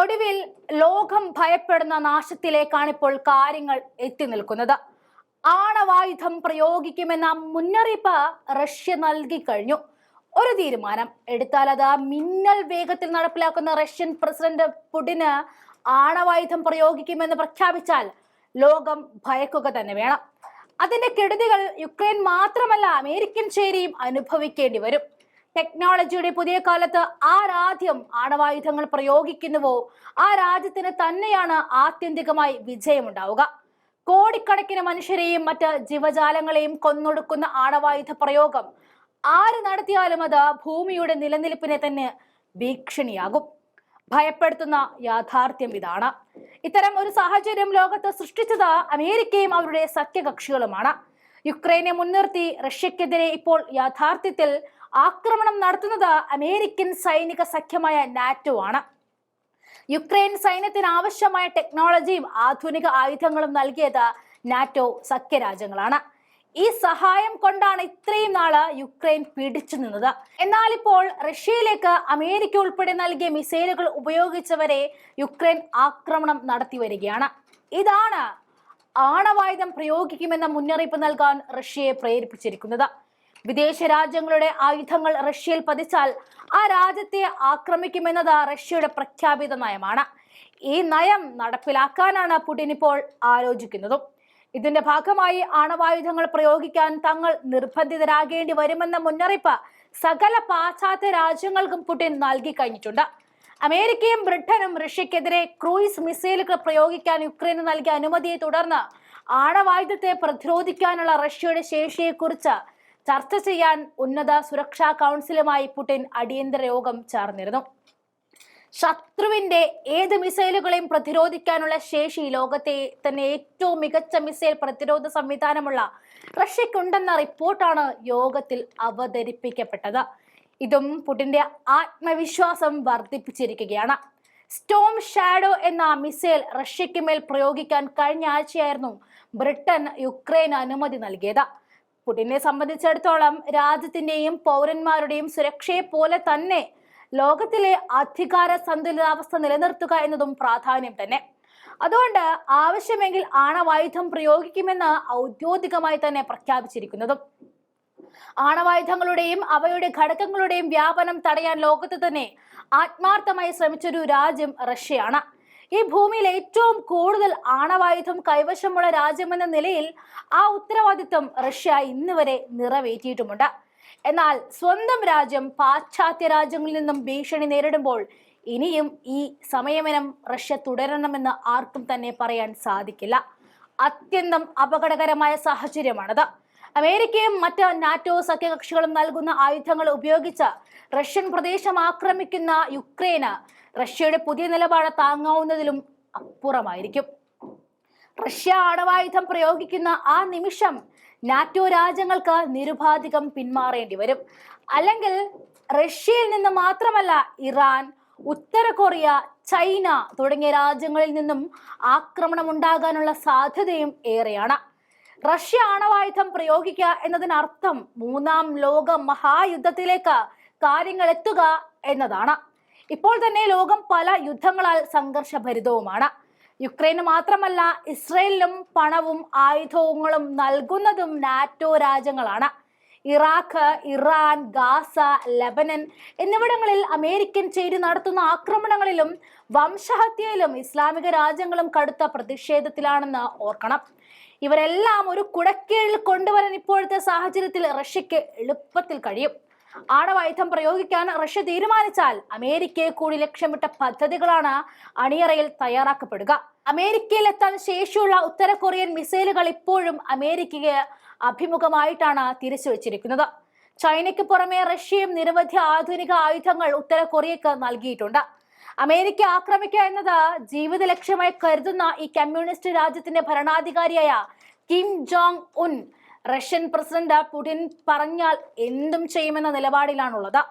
ഒടുവിൽ ലോകം ഭയപ്പെടുന്ന നാശത്തിലേക്കാണ് ഇപ്പോൾ കാര്യങ്ങൾ എത്തി നിൽക്കുന്നത്. ആണവായുധം പ്രയോഗിക്കുമെന്ന മുന്നറിയിപ്പ് റഷ്യ നൽകി കഴിഞ്ഞു. ഒരു തീരുമാനം എടുത്താൽ അത് മിന്നൽ വേഗത്തിൽ നടപ്പിലാക്കുന്ന റഷ്യൻ പ്രസിഡന്റ് പുടിന് ആണവായുധം പ്രയോഗിക്കുമെന്ന് പ്രഖ്യാപിച്ചാൽ ലോകം ഭയക്കുക തന്നെ വേണം. അതിന്റെ കെടുതികൾ യുക്രൈൻ മാത്രമല്ല അമേരിക്കൻ ചേരിയും അനുഭവിക്കേണ്ടി വരും. ടെക്നോളജിയുടെ പുതിയ കാലത്ത് ആരാദ്യം ആണവായുധങ്ങൾ പ്രയോഗിക്കുന്നുവോ? ആ രാജ്യത്തിന് തന്നെയാണ് ആത്യന്തികമായി വിജയമുണ്ടാവുക. കോടിക്കണക്കിന് മനുഷ്യരെയും മറ്റ് ജീവജാലങ്ങളെയും കൊന്നൊടുക്കുന്ന ആണവായുധ പ്രയോഗം ആര് നടത്തിയാലും അത് ഭൂമിയുടെ നിലനിൽപ്പിനെ തന്നെ ഭീഷണിയാകും. ഭയപ്പെടുത്തുന്ന യാഥാർത്ഥ്യം ഇതാണ്. ഇത്തരം ഒരു സാഹചര്യം ലോകത്ത് സൃഷ്ടിച്ചത് അമേരിക്കയും അവരുടെ സഖ്യകക്ഷികളുമാണ്. യുക്രൈനെ മുൻനിർത്തി റഷ്യക്കെതിരെ ഇപ്പോൾ യാഥാർത്ഥ്യത്തിൽ ആക്രമണം നടത്തുന്നത് അമേരിക്കൻ സൈനിക സഖ്യമായ നാറ്റോ ആണ്. യുക്രൈൻ സൈന്യത്തിന് ആവശ്യമായ ടെക്നോളജിയും ആധുനിക ആയുധങ്ങളും നൽകിയത് നാറ്റോ സഖ്യരാജ്യങ്ങളാണ് ഈ സഹായം കൊണ്ടാണ് ഇത്രയും നാൾ യുക്രൈൻ പിടിച്ചു നിന്നത്. എന്നാൽ ഇപ്പോൾ റഷ്യയിലേക്ക് അമേരിക്ക ഉൾപ്പെടെ നൽകിയ മിസൈലുകൾ ഉപയോഗിച്ചവരെ യുക്രൈൻ ആക്രമണം നടത്തി വരികയാണ്. ഇതാണ് ആണവായുധം പ്രയോഗിക്കുമെന്ന മുന്നറിയിപ്പ് നൽകാൻ റഷ്യയെ പ്രേരിപ്പിച്ചിരിക്കുന്നത്. വിദേശ രാജ്യങ്ങളുടെ ആയുധങ്ങൾ റഷ്യയിൽ പതിച്ചാൽ ആ രാജ്യത്തെ ആക്രമിക്കുമെന്നത് റഷ്യയുടെ പ്രഖ്യാപിത നയമാണ് ഈ നയം നടപ്പിലാക്കാനാണ് പുടിൻ ഇപ്പോൾ ആലോചിക്കുന്നതും. ഇതിന്റെ ഭാഗമായി ആണവായുധങ്ങൾ പ്രയോഗിക്കാൻ തങ്ങൾ നിർബന്ധിതരാകേണ്ടി വരുമെന്ന മുന്നറിയിപ്പ് സകല പാശ്ചാത്യ രാജ്യങ്ങൾക്കും പുടിൻ നൽകി കഴിഞ്ഞിട്ടുണ്ട്. അമേരിക്കയും ബ്രിട്ടനും റഷ്യക്കെതിരെ ക്രൂയിസ് മിസൈലുകൾ പ്രയോഗിക്കാൻ യുക്രൈന് നൽകിയ അനുമതിയെ തുടർന്ന് ആണവായുധത്തെ പ്രതിരോധിക്കാനുള്ള റഷ്യയുടെ ശേഷിയെക്കുറിച്ച് ചർച്ച ചെയ്യാൻ ഉന്നത സുരക്ഷാ കൗൺസിലുമായി പുടിൻ അടിയന്തര യോഗം ചേർന്നിരുന്നു. ശത്രുവിന്റെ ഏത് മിസൈലുകളെയും പ്രതിരോധിക്കാനുള്ള ശേഷി ലോകത്തെ തന്നെ ഏറ്റവും മികച്ച മിസൈൽ പ്രതിരോധ സംവിധാനമുള്ള റഷ്യക്കുണ്ടെന്ന റിപ്പോർട്ടാണ് യോഗത്തിൽ അവതരിപ്പിക്കപ്പെട്ടത്. ഇതും പുടിന്റെ ആത്മവിശ്വാസം വർദ്ധിപ്പിച്ചിരിക്കുകയാണ്. സ്റ്റോം ഷാഡോ എന്ന മിസൈൽ റഷ്യയ്ക്ക് മേൽ പ്രയോഗിക്കാൻ കഴിഞ്ഞ ആഴ്ചയായിരുന്നു ബ്രിട്ടൻ യുക്രൈന് അനുമതി നൽകിയത്. പുടിനെ സംബന്ധിച്ചിടത്തോളം രാജ്യത്തിന്റെയും പൗരന്മാരുടെയും സുരക്ഷയെ പോലെ തന്നെ ലോകത്തിലെ അധികാര സന്തുലിതാവസ്ഥ നിലനിർത്തുക എന്നതും പ്രാധാന്യം തന്നെ. അതുകൊണ്ട് ആവശ്യമെങ്കിൽ ആണവായുധം പ്രയോഗിക്കുമെന്ന് ഔദ്യോഗികമായി തന്നെ പ്രഖ്യാപിച്ചിരിക്കുന്നതും. ആണവായുധങ്ങളുടെയും അവയുടെ ഘടകങ്ങളുടെയും വ്യാപനം തടയാൻ ലോകത്ത് തന്നെ ആത്മാർത്ഥമായി ശ്രമിച്ചൊരു രാജ്യം റഷ്യയാണ്. ഈ ഭൂമിയിൽ ഏറ്റവും കൂടുതൽ ആണവായുധം കൈവശമുള്ള രാജ്യമെന്ന നിലയിൽ ആ ഉത്തരവാദിത്വം റഷ്യ ഇന്ന് വരെ നിറവേറ്റിയിട്ടുമുണ്ട്. എന്നാൽ സ്വന്തം രാജ്യം പാശ്ചാത്യ രാജ്യങ്ങളിൽ നിന്നും ഭീഷണി നേരിടുമ്പോൾ ഇനിയും ഈ സമയമനം റഷ്യ തുടരണമെന്ന് ആർക്കും തന്നെ പറയാൻ സാധിക്കില്ല. അത്യന്തം അപകടകരമായ സാഹചര്യമാണത്. അമേരിക്കയും മറ്റ് നാറ്റോ സഖ്യകക്ഷികളും നൽകുന്ന ആയുധങ്ങൾ ഉപയോഗിച്ച് റഷ്യൻ പ്രദേശം ആക്രമിക്കുന്ന യുക്രൈന് റഷ്യയുടെ പുതിയ നിലപാട് താങ്ങാവുന്നതിലും അപ്പുറമായിരിക്കും. റഷ്യ ആണവായുധം പ്രയോഗിക്കുന്ന ആ നിമിഷം നാറ്റോ രാജ്യങ്ങൾക്ക് നിരുപാധികം പിന്മാറേണ്ടി വരും. അല്ലെങ്കിൽ റഷ്യയിൽ നിന്ന് മാത്രമല്ല ഇറാൻ ഉത്തര കൊറിയ ചൈന തുടങ്ങിയ രാജ്യങ്ങളിൽ നിന്നും ആക്രമണം ഉണ്ടാകാനുള്ള സാധ്യതയും ഏറെയാണ്. റഷ്യ ആണവായുധം പ്രയോഗിക്കുക എന്നതിനർത്ഥം മൂന്നാം ലോക മഹായുദ്ധത്തിലേക്ക് കാര്യങ്ങൾ എത്തുക എന്നതാണ്. ഇപ്പോൾ തന്നെ ലോകം പല യുദ്ധങ്ങളാൽ സംഘർഷഭരിതവുമാണ്. യുക്രൈന് മാത്രമല്ല ഇസ്രയേലിനും പണവും ആയുധങ്ങളും നൽകുന്നതും നാറ്റോ രാജ്യങ്ങളാണ്. ഇറാഖ് ഇറാൻ ഗാസ ലബനൻ എന്നിവിടങ്ങളിൽ അമേരിക്കൻ ചേരി നടത്തുന്ന ആക്രമണങ്ങളിലും വംശഹത്യയിലും ഇസ്ലാമിക രാജ്യങ്ങളും കടുത്ത പ്രതിഷേധത്തിലാണെന്ന് ഓർക്കണം. ഇവരെല്ലാം ഒരു കുടക്കീഴിൽ കൊണ്ടുവരാൻ ഇപ്പോഴത്തെ സാഹചര്യത്തിൽ റഷ്യക്ക് എളുപ്പത്തിൽ കഴിയും. ആണവായുധം പ്രയോഗിക്കാൻ റഷ്യ തീരുമാനിച്ചാൽ അമേരിക്കയെ കൂടി ലക്ഷ്യമിട്ട പദ്ധതികളാണ് അണിയറയിൽ തയ്യാറാക്കപ്പെടുക. അമേരിക്കയിൽ എത്താൻ ശേഷിയുള്ള ഉത്തര കൊറിയൻ മിസൈലുകൾ ഇപ്പോഴും അമേരിക്കയെ അഭിമുഖമായിട്ടാണ് തിരിച്ചു വച്ചിരിക്കുന്നത് ചൈനയ്ക്ക് പുറമെ റഷ്യയും നിരവധി ആധുനിക ആയുധങ്ങൾ ഉത്തര കൊറിയക്ക് നൽകിയിട്ടുണ്ട്. അമേരിക്ക ആക്രമിക്കുക എന്നത് ജീവിത ലക്ഷ്യമായി കരുതുന്ന ഈ കമ്മ്യൂണിസ്റ്റ് രാജ്യത്തിന്റെ ഭരണാധികാരിയായ Kim Jong Un Russian president Putin പറഞ്ഞാൽ എന്തും ചെയ്യുമെന്ന നിലപാടിലാണുള്ളത്.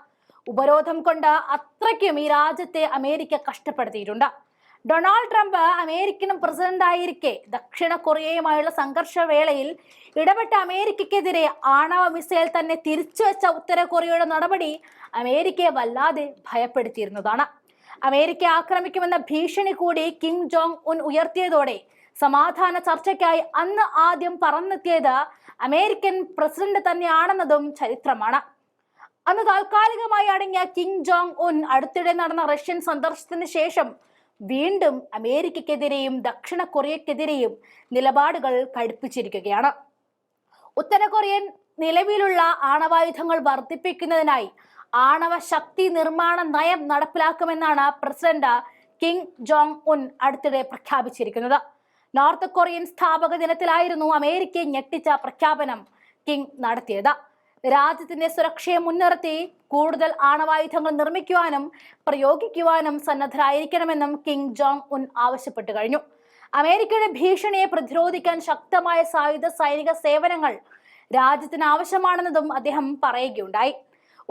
ഉപരോധം കൊണ്ട് അത്രയ്ക്കും ഈ രാജ്യത്തെ അമേരിക്ക കഷ്ടപ്പെടുത്തിയിട്ടുണ്ട്. ഡൊണാൾഡ് ട്രംപ് അമേരിക്കൻ പ്രസിഡന്റ് ആയിരിക്കെ ദക്ഷിണ കൊറിയയുമായുള്ള സംഘർഷ വേളയിൽ ഇടപെട്ട അമേരിക്കയ്ക്കെതിരെ ആണവ മിസൈൽ തന്നെ തിരിച്ചുവെച്ച ഉത്തര കൊറിയയുടെ നടപടി അമേരിക്കയെ വല്ലാതെ ഭയപ്പെടുത്തിയിരുന്നതാണ്. അമേരിക്ക ആക്രമിക്കുമെന്ന ഭീഷണി കൂടി കിം ജോങ് ഉൻ ഉയർത്തിയതോടെ സമാധാന ചർച്ചയ്ക്കായി അന്ന് ആദ്യം പറന്നെത്തിയത് അമേരിക്കൻ പ്രസിഡന്റ് തന്നെയാണെന്നതും ചരിത്രമാണ്. അന്ന് താൽക്കാലികമായി അടങ്ങിയ കിം ജോങ് ഉൻ അടുത്തിടെ നടന്ന റഷ്യൻ സന്ദർശനത്തിന് ശേഷം വീണ്ടും അമേരിക്കക്കെതിരെയും ദക്ഷിണ കൊറിയക്കെതിരെയും നിലപാടുകൾ കടുപ്പിച്ചിരിക്കുകയാണ്. ഉത്തര കൊറിയൻ നിലവിലുള്ള ആണവായുധങ്ങൾ വർദ്ധിപ്പിക്കുന്നതിനായി ആണവ ശക്തി നിർമ്മാണ നയം നടപ്പിലാക്കുമെന്നാണ് പ്രസിഡന്റ് കിം ജോങ് ഉൻ അടുത്തിടെ പ്രഖ്യാപിച്ചിരിക്കുന്നത്. നോർത്ത് കൊറിയൻ സ്ഥാപക ദിനത്തിലായിരുന്നു അമേരിക്കയെ ഞെട്ടിച്ച പ്രഖ്യാപനം കിങ് നടത്തിയത്. രാജ്യത്തിന്റെ സുരക്ഷയെ മുൻനിർത്തി കൂടുതൽ ആണവായുധങ്ങൾ നിർമ്മിക്കുവാനും പ്രയോഗിക്കുവാനും സന്നദ്ധരായിരിക്കണമെന്നും കിങ് ജോങ് ഉൻ ആവശ്യപ്പെട്ടു കഴിഞ്ഞു. അമേരിക്കയുടെ ഭീഷണിയെ പ്രതിരോധിക്കാൻ ശക്തമായ സായുധ സൈനിക സേവനങ്ങൾ രാജ്യത്തിന് ആവശ്യമാണെന്നതും അദ്ദേഹം പറയുകയുണ്ടായി.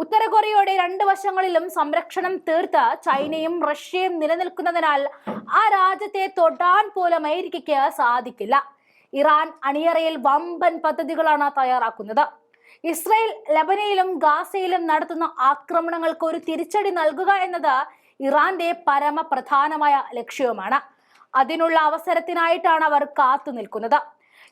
ഉത്തര കൊറിയയുടെ രണ്ട് വശങ്ങളിലും സംരക്ഷണം തീർത്ത ചൈനയും റഷ്യയും നിലനിൽക്കുന്നതിനാൽ ആ രാജ്യത്തെ തൊടാൻ പോലും അമേരിക്കയ്ക്ക് സാധിക്കില്ല. ഇറാൻ അണിയറയിൽ വമ്പൻ പദ്ധതികളാണ് തയ്യാറാക്കുന്നത്. ഇസ്രയേൽ ലബനയിലും ഗാസയിലും നടത്തുന്ന ആക്രമണങ്ങൾക്ക് ഒരു തിരിച്ചടി നൽകുക എന്നത് ഇറാന്റെ പരമപ്രധാനമായ ലക്ഷ്യവുമാണ്. അതിനുള്ള അവസരത്തിനായിട്ടാണ് അവർ കാത്തു നിൽക്കുന്നത്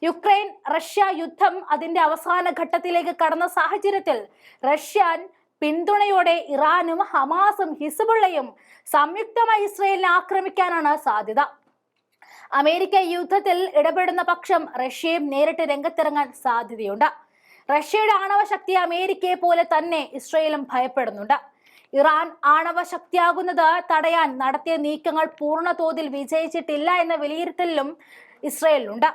യുക്രൈൻ റഷ്യ യുദ്ധം അതിന്റെ അവസാന ഘട്ടത്തിലേക്ക് കടന്ന സാഹചര്യത്തിൽ റഷ്യൻ പിന്തുണയോടെ ഇറാനും ഹമാസും ഹിസ്ബുള്ളയും സംയുക്തമായി ഇസ്രയേലിനെ ആക്രമിക്കാനാണ് സാധ്യത. അമേരിക്ക യുദ്ധത്തിൽ ഇടപെടുന്ന പക്ഷം റഷ്യയും നേരിട്ട് രംഗത്തിറങ്ങാൻ സാധ്യതയുണ്ട്. റഷ്യയുടെ ആണവ ശക്തി അമേരിക്കയെ പോലെ തന്നെ ഇസ്രയേലും ഭയപ്പെടുന്നുണ്ട്. ഇറാൻ ആണവ ശക്തിയാകുന്നത് തടയാൻ നടത്തിയ നീക്കങ്ങൾ പൂർണ തോതിൽ വിജയിച്ചിട്ടില്ല എന്ന വിലയിരുത്തലിലും ഇസ്രയേലിനുണ്ട്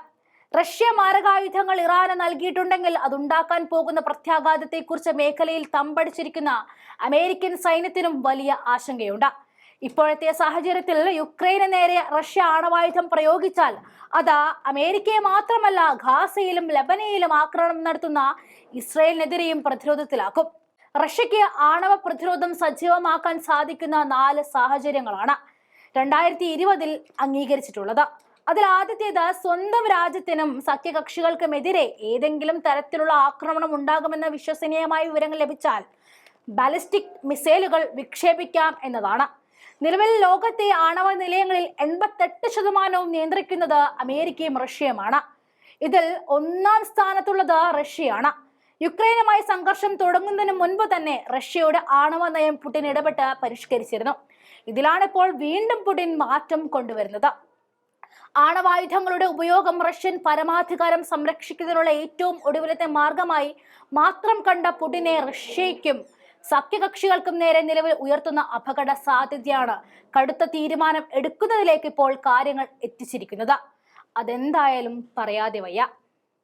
റഷ്യ മാരകായുധങ്ങൾ ഇറാന് നൽകിയിട്ടുണ്ടെങ്കിൽ അതുണ്ടാക്കാൻ പോകുന്ന പ്രത്യാഘാതത്തെക്കുറിച്ച് മേഖലയിൽ തമ്പടിച്ചിരിക്കുന്ന അമേരിക്കൻ സൈന്യത്തിനും വലിയ ആശങ്കയുണ്ട്. ഇപ്പോഴത്തെ സാഹചര്യത്തിൽ യുക്രൈന് നേരെ റഷ്യ ആണവായുധം പ്രയോഗിച്ചാൽ അത് അമേരിക്കയെ മാത്രമല്ല ഖാസയിലും ലബനയിലും ആക്രമണം നടത്തുന്ന ഇസ്രയേലിനെതിരെയും പ്രതിരോധത്തിലാക്കും. റഷ്യക്ക് ആണവ പ്രതിരോധം സജീവമാക്കാൻ സാധിക്കുന്ന നാല് സാഹചര്യങ്ങളാണ് രണ്ടായിരത്തി ഇരുപതിൽ അംഗീകരിച്ചിട്ടുള്ളത്. അതിൽ ആദ്യത്തേത് സ്വന്തം രാജ്യത്തിനും സഖ്യകക്ഷികൾക്കുമെതിരെ ഏതെങ്കിലും തരത്തിലുള്ള ആക്രമണം ഉണ്ടാകുമെന്ന വിശ്വസനീയമായ വിവരങ്ങൾ ലഭിച്ചാൽ ബാലിസ്റ്റിക് മിസൈലുകൾ വിക്ഷേപിക്കാം എന്നതാണ്. നിലവിൽ ലോകത്തെ ആണവ നിലയങ്ങളിൽ എൺപത്തെട്ട് ശതമാനവും നിയന്ത്രിക്കുന്നത് അമേരിക്കയും റഷ്യയുമാണ്. ഇതിൽ ഒന്നാം സ്ഥാനത്തുള്ളത് റഷ്യയാണ്. യുക്രൈനുമായി സംഘർഷം തുടങ്ങുന്നതിന് മുൻപ് തന്നെ റഷ്യയുടെ ആണവ നയം പുടിൻ ഇടപെട്ട് പരിഷ്കരിച്ചിരുന്നു. ഇതിലാണിപ്പോൾ വീണ്ടും പുടിൻ മാറ്റം കൊണ്ടുവരുന്നത്. ആണവായുധങ്ങളുടെ ഉപയോഗം റഷ്യൻ പരമാധികാരം സംരക്ഷിക്കുന്നതിനുള്ള ഏറ്റവും ഒടുവിലത്തെ മാർഗമായി മാത്രം കണ്ട പുടിനെ റഷ്യയ്ക്കും സഖ്യകക്ഷികൾക്കും നേരെ നിലവിൽ ഉയർത്തുന്ന അപകട സാധ്യതയാണ് കടുത്ത തീരുമാനം എടുക്കുന്നതിലേക്ക് ഇപ്പോൾ കാര്യങ്ങൾ എത്തിച്ചിരിക്കുന്നത്. അതെന്തായാലും പറയാതെ വയ്യ.